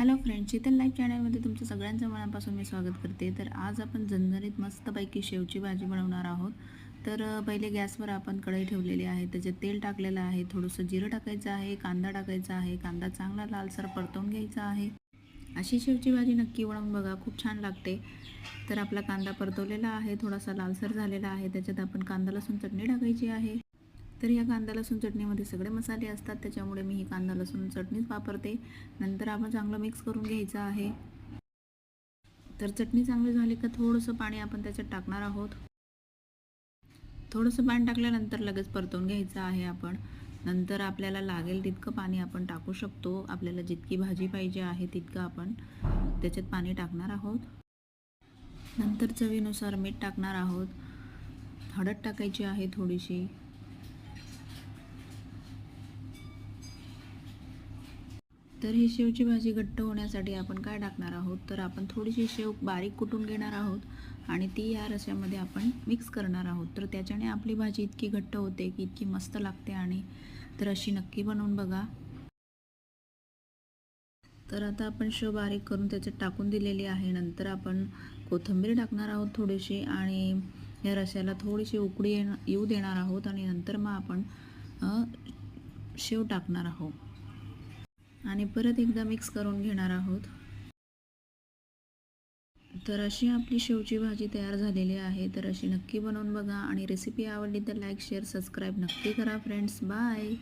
Hello friends Sheetal live चॅनलमध्ये तुमचं सगळ्यांचं मनापासून मी स्वागत करते. तर आज आपण झणझणीत मस्तपैकी शेवची भाजी बनवणार आहोत. तर पहिले गॅसवर आपण कढई ठेवलेली आहे त्याच्यात तेल टाकलेलं आहे थोडंसं जिरं टाकायचं आहे कांदा टाकायचा आहे कांदा चांगला लालसर परतवून घ्यायचा आहे. अशी शेवची भाजी नक्की वळवून बघा खूप छान लागते. तर आपला कांदा परतवलेला आहे थोडासा लालसर झालेला आहे त्याच्यात आपण कांदा लसूण चटणी टाकायची आहे. तर या कांदा लसूण चटणीमध्ये सगळे मसाले असतात. त्याच्यामुळे मी ही कांदा लसूण चटणीच वापरते. नंतर आपण चांगलं मिक्स करून घ्यायचं आहे. तर चटणी चांगली झाली का थोडंसं पाणी आपण त्याच्यात टाकणार आहोत. थोडंसं पाणी टाकल्यानंतर लगेच परतवून घ्यायचं आहे आपण. नंतर आपल्याला लागेल तितकं पाणी आपण टाकू शकतो. आपल्याला जितकी भाजी पाहिजे आहे तितकं आपण त्याच्यात पाणी टाकणार आहोत. नंतर चवीनुसार मीठ टाकणार आहोत. हळद टाकायची आहे थोडीशी. तर ही शेवची भाजी घट्ट होण्यासाठी आपण काय टाकणार आहोत? तर आपण थोडीशी शेव बारीक कुटून घेणार आहोत आणि ती या रश्यामध्ये आपण मिक्स करणार आहोत. तर त्याच्याने आपली भाजी इतकी घट्ट होते की इतकी मस्त लागते आणि तर अशी नक्की बनवून बघा. तर आता आपण शेव बारीक करून त्याच्यात टाकून दिलेली आहे. नंतर आपण कोथिंबीर टाकणार आहोत थोडीशी आणि या रश्याला थोडीशी उकडी येऊ देणार आहोत आणि नंतर मग आपण शेव टाकणार आहोत. आणि परत एकदा मिक्स करून घेणार आहोत. तर अशी आपली शेवची भाजी तयार झालेली आहे. तर अशी नक्की बनवून बघा. आणि रेसिपी आवडली तर लाईक शेअर सबस्क्राईब नक्की करा फ्रेंड्स बाय